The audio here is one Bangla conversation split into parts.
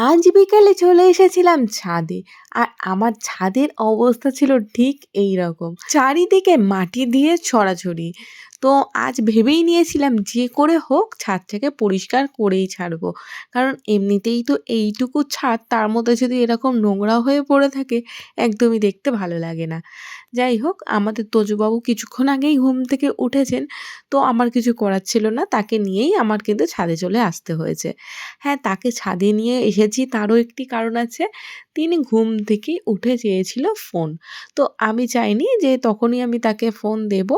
আজ বিকালে চলে এসেছিলাম ছাদে, আর আমার ছাদের অবস্থা ছিল ঠিক এই রকম চারিদিকে মাটি দিয়ে ছড়াছড়ি। তো আজ ভেবেই নিয়েছিলাম যে করে হোক ছাদটাকে পরিষ্কার করেই ছাড়বো। কারণ এমনিতেই তো এইটুকু ছাদ তার মধ্যে যদি এরকম নোংরা হয়ে পড়ে থাকে, একদমই দেখতে ভালো লাগে না। যাই হোক, আমাদের তোজুবাবু কিছুক্ষণ আগেই ঘুম থেকে উঠেছেন, তো আমার কিছু করার ছিল না, তাকে নিয়েই আমার কিন্তু ছাদে চলে আসতে হয়েছে। হ্যাঁ তাকে ছাদে নিয়ে এসেছি, তারও একটি কারণ আছে। তিনি ঘুম থেকে উঠে চেয়েছিল ফোন। তো আমি চাইনি যে তখনই আমি তাকে ফোন দেব।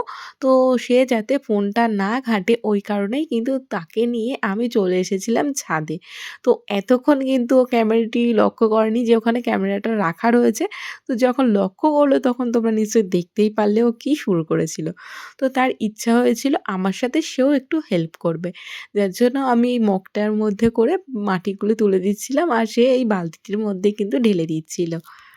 তো সে যাতে ফোনটা না ঘাঁটে ওই কারণেই কিন্তু তাকে নিয়ে আমি চলে এসেছিলাম ছাদে। তো এতক্ষণ কিন্তু ও ক্যামেরাটি লক্ষ্য করেনি যে ওখানে ক্যামেরাটা রাখা রয়েছে। তো যখন লক্ষ্য করল তখন তোমরা নিশ্চয়ই দেখতেই পারলে ও কী শুরু করেছিল। তো তার ইচ্ছা হয়েছিল আমার সাথে সেও একটু হেল্প করবে। যার জন্য আমি এই মগটার মধ্যে করে মাটিগুলো তুলে দিচ্ছিলাম আর সে এই বালতিটির মধ্যে কিন্তু ঢেলে দিচ্ছিল।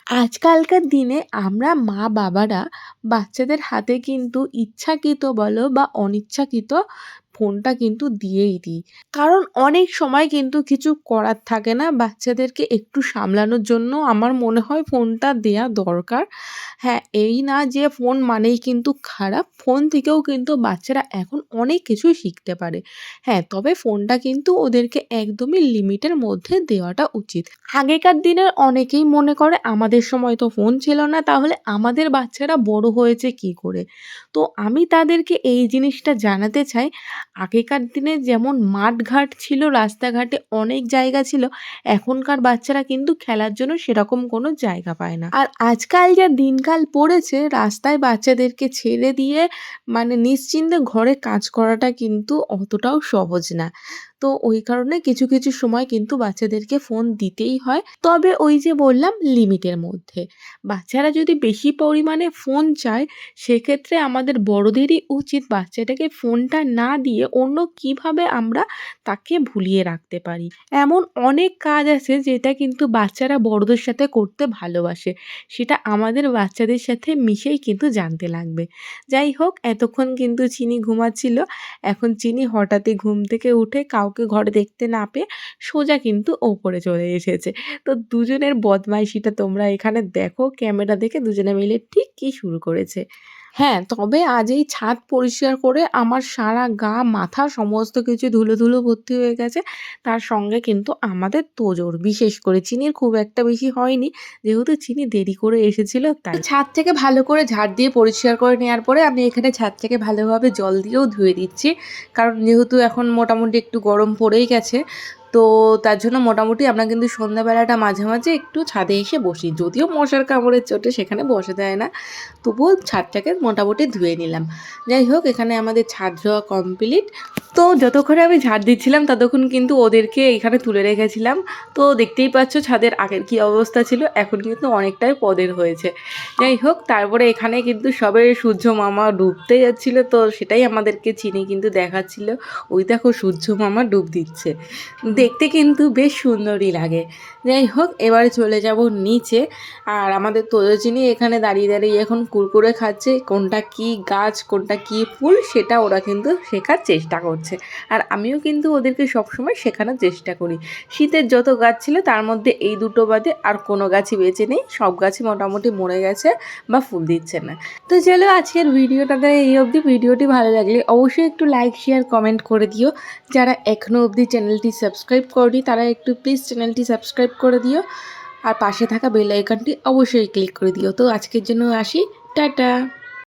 আজকালকার দিনে আমরা মা বাবারা বাচ্চাদের হাতে কিন্তু ইচ্ছাকৃত বলো বা অনিচ্ছাকৃত ফোনটা কিন্তু দিয়েই দিই। কারণ অনেক সময় কিন্তু কিছু করার থাকে না। বাচ্চাদেরকে একটু সামলানোর জন্য আমার মনে হয় ফোনটা দেয়া দরকার। হ্যাঁ এই না যে ফোন মানেই কিন্তু খারাপ, ফোন থেকেও কিন্তু বাচ্চারা এখন অনেক কিছুই শিখতে পারে। হ্যাঁ তবে ফোনটা কিন্তু ওদেরকে একদমই লিমিটের মধ্যে দেওয়াটা উচিত। আগেকার দিনের অনেকেই মনে করে, আমাদের সময় তো ফোন ছিল না, তাহলে আমাদের বাচ্চারা বড় হয়েছে কি করে? তো আমি তাদেরকে এই জিনিসটা জানাতে চাই, আগেকার দিনে যেমন মাঠঘাট ছিল, রাস্তাঘাটে অনেক জায়গা ছিল, এখনকার বাচ্চারা কিন্তু খেলার জন্য সেরকম কোনো জায়গা পায় না। আর আজকাল যা দিনকাল পড়েছে, রাস্তায় বাচ্চাদেরকে ছেড়ে দিয়ে মানে নিশ্চিন্তে ঘরে কাজ করাটা কিন্তু অতটাও সহজ না। তো ওই কারণে কিছু কিছু সময় কিন্তু বাচ্চাদেরকে ফোন দিতেই হয়। তবে ওই যে বললাম, লিমিটের মধ্যে। বাচ্চারা যদি বেশি পরিমাণে ফোন চায়, সেক্ষেত্রে আমাদের বড়দেরই উচিত বাচ্চাটাকে ফোনটা না দিয়ে অন্য কীভাবে আমরা তাকে ভুলিয়ে রাখতে পারি। এমন অনেক কাজ আছে, যেটা কিন্তু বাচ্চারা বড়দের সাথে করতে ভালোবাসে। সেটা আমাদের বাচ্চাদের সাথে মিশেই কিন্তু জানতে লাগবে। যাই হোক, এতক্ষণ কিন্তু চিনি ঘুমাচ্ছিল। এখন চিনি হঠাৎই ঘুম থেকে উঠে কাউকে ঘরে দেখতে না পেয়ে সোজা কিন্তু ওপরে চলে এসেছে। তো দুজনের বদমাইশিটা তোমরা এখানে দেখো, ক্যামেরা দেখে দুজনে মিলে ঠিক কি শুরু করেছে। হ্যাঁ তবে আজ এই ছাদ পরিষ্কার করে আমার সারা গা, মাথা সমস্ত কিছু ধুলো ধুলো ভর্তি হয়ে গেছে। তার সঙ্গে কিন্তু আমাদের তোজোর, বিশেষ করে চিনির খুব একটা বেশি হয়নি। যেহেতু চিনি দেরি করে এসেছিল, তাই ছাদ থেকে ভালো করে ঝাড় দিয়ে পরিষ্কার করে নেওয়ার পরে আমি এখানে ছাদ থেকে ভালোভাবে জল দিয়েও ধুয়ে দিচ্ছি। কারণ যেহেতু এখন মোটামুটি একটু গরম পড়েই গেছে তো তার জন্য মোটামুটি আমরা কিন্তু সন্ধ্যাবেলাটা মাঝে মাঝে একটু ছাদে এসে বসি। যদিও মশার কামড়ের চোটে সেখানে বসে দেয় না, তবুও ছাদটাকে মোটামুটি ধুয়ে নিলাম। যাই হোক, এখানে আমাদের ছাদ ধোয়া কমপ্লিট। তো যতক্ষণে আমি ঝাড় দিচ্ছিলাম, ততক্ষণ কিন্তু ওদেরকে এখানে তুলে রেখেছিলাম। তো দেখতেই পাচ্ছ ছাদের আগের কি অবস্থা ছিল, এখন কিন্তু অনেকটাই পদের হয়েছে। যাই হোক, তারপরে এখানে কিন্তু সবে সূর্য মামা ডুবতে যাচ্ছিল, তো সেটাই আমাদেরকে চিনি কিন্তু দেখাচ্ছিল। ওই দেখো সূর্য মামা ডুব দিচ্ছে। দেখতে কিন্তু বেশ সুন্দরই লাগে। যাই হোক, এবারে চলে যাব নিচে। আর আমাদের তোজচিনি এখানে দাঁড়িয়ে দাঁড়িয়ে এখন কুরকুরে খাচ্ছে, কোনটা কি গাছ, কোনটা কি ফুল, সেটা ওরা কিন্তু শেখার চেষ্টা করছে। আর আমিও কিন্তু ওদেরকে সবসময় শেখানোর চেষ্টা করি। শীতের যত গাছ ছিল, তার মধ্যে এই দুটো বাদে আর কোনো গাছই বেঁচে নেই। সব গাছই মোটামুটি মরে গেছে বা ফুল দিচ্ছে না। তো চলো, আজকের ভিডিওটাতে এই অবধি। ভিডিওটি ভালো লাগলে অবশ্যই একটু লাইক শেয়ার কমেন্ট করে দিও। যারা এখনও অবধি চ্যানেলটি সাবস্ক্রাইব করনি, তারা একটু প্লিজ চ্যানেলটি সাবস্ক্রাইব করে দিও। আর পাশে থাকা বেল আইকনটি অবশ্যই ক্লিক করে দিও। তো আজকের জন্য আসি। টাটা!